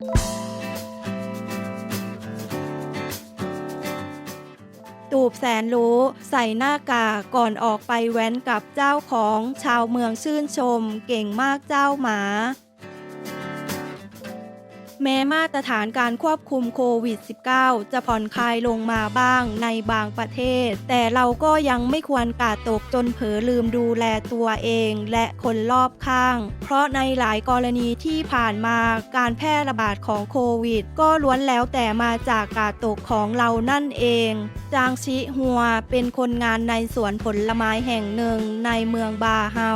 ตูบแสนรู้ใส่หน้ากากก่อนออกไปแว้นกับเจ้าของชาวเมืองชื่นชม เก่งมากเจ้าหมา แม้มาตรฐานการควบคุมโควิด -19 จะผ่อนคลายลงมาบ้างในบางประเทศ แต่เราก็ยังไม่ควรกาดตกจนเผลอลืมดูแลตัวเองและคนรอบข้าง เพราะในหลายกรณีที่ผ่านมาการแพร่ระบาดของโควิด ก็ล้วนแล้วแต่มาจากกาดตกของเรานั่นเอง จางชิฮัวเป็นคนงานในสวนผลไม้แห่งหนึ่งในเมืองบาเฮา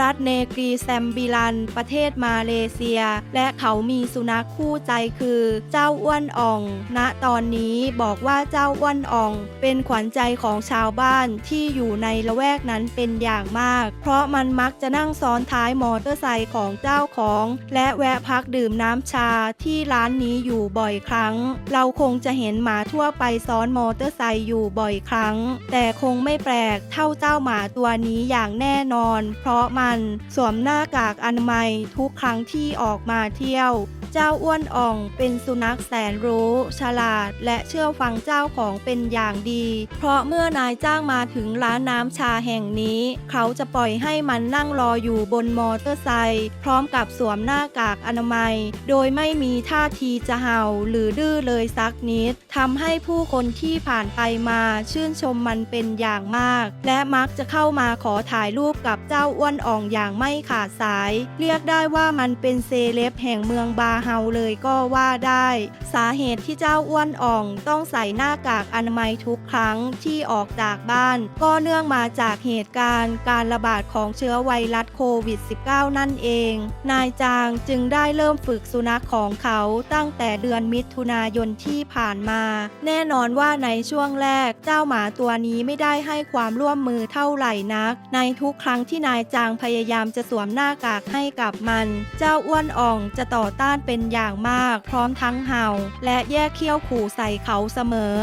รัฐเนกรีแซมบิลัน ประเทศมาเลเซีย และเขามีสุนัขคู่ใจคือเจ้าอ้วนอ่อง ณตอนนี้บอกว่าเจ้าอ้วนอ่อง เป็นขวัญใจของชาวบ้านที่อยู่ในละแวกนั้นเป็นอย่างมาก เพราะมันมักจะนั่งซ้อนท้ายมอเตอร์ไซค์ของเจ้าของ และแวะพักดื่มน้ำชาที่ร้านนี้อยู่บ่อยครั้ง เราคงจะเห็นหมาทั่วไปซ้อนมอเตอร์ไซค์อยู่บ่อยครั้ง แต่คงไม่แปลกเท่าเจ้าหมาตัวนี้อย่างแน่นอน เพราะมันสวมหน้ากากอนามัยทุกครั้งที่ออกมาเที่ยว เจ้าอ้วนอ่องเป็นสุนัขแสนรู้ ฉลาด และเชื่อฟังเจ้าของเป็นอย่างดี เพราะเมื่อนายจ้างมาถึงร้านน้ำชาแห่งนี้ เขาจะปล่อยให้มันนั่งรออยู่บนมอเตอร์ไซค์พร้อมกับสวมหน้ากากอนามัย โดยไม่มีท่าทีจะเห่าหรือดื้อเลยสักนิดทำให้ผู้คนที่ผ่านไปมาชื่นชมมันเป็นอย่างมาก และมักจะเข้ามาขอถ่ายรูปกับเจ้าอ้วนอ่องอย่างไม่ขาดสาย เรียกได้ว่ามันเป็นเซเลบแห่งเมืองบางเฮาเลยก็ว่าได้ สาเหตุที่เจ้าอ้วนอ่องต้องใส่หน้ากากอนามัยทุกครั้งที่ออกจากบ้าน ก็เนื่องมาจากเหตุการณ์การระบาดของเชื้อไวรัสโควิด -19 นั่นเอง นายจางจึงได้เริ่มฝึกสุนัขของเขาตั้งแต่เดือนมิถุนายนที่ผ่านมา แน่นอนว่าในช่วงแรกเจ้าหมาตัวนี้ไม่ได้ให้ความร่วมมือเท่าไหร่นัก ในทุกครั้งที่นายจางพยายามจะสวมหน้ากากให้กับมัน เจ้าอ้วนอ่องจะต่อต้านเป็นอย่างมาก พร้อมทั้งเห่า และแยกเขี้ยวขู่ใส่เขาเสมอ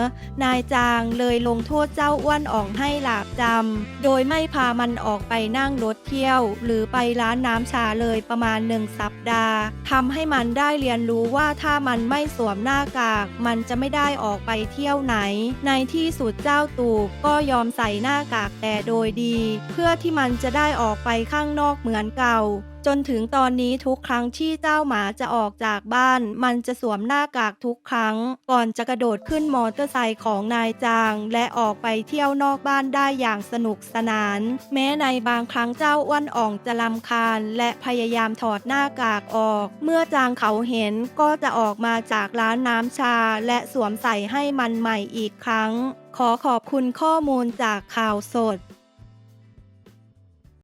นายจางเลยลงโทษเจ้าอ้วนอ่องให้หลาบจำโดยไม่พามันออกไปนั่งรถเที่ยว หรือไปร้านน้ำชาเลยประมาณหนึ่งสัปดาห์ทำให้มันได้เรียนรู้ว่าถ้ามันไม่สวมหน้ากาก มันจะไม่ได้ออกไปเที่ยวไหน ในที่สุดเจ้าตูบก็ยอมใส่หน้ากากแต่โดยดี เพื่อที่มันจะได้ออกไปข้างนอกเหมือนเก่า จนถึงตอนนี้ทุกครั้งที่เจ้าหมาจะออกจากบ้าน มันจะสวมหน้ากากทุกครั้ง ก่อนจะกระโดดขึ้นมอเตอร์ไซค์ของนายจาง และออกไปเที่ยวนอกบ้านได้อย่างสนุกสนาน แม้ในบางครั้งเจ้าอ้วนอ่องจะลำคาญ และพยายามถอดหน้ากากออก เมื่อจางเขาเห็นก็จะออกมาจากร้านน้ำชา และสวมใส่ให้มันใหม่อีกครั้ง ขอขอบคุณข้อมูลจากข่าวสด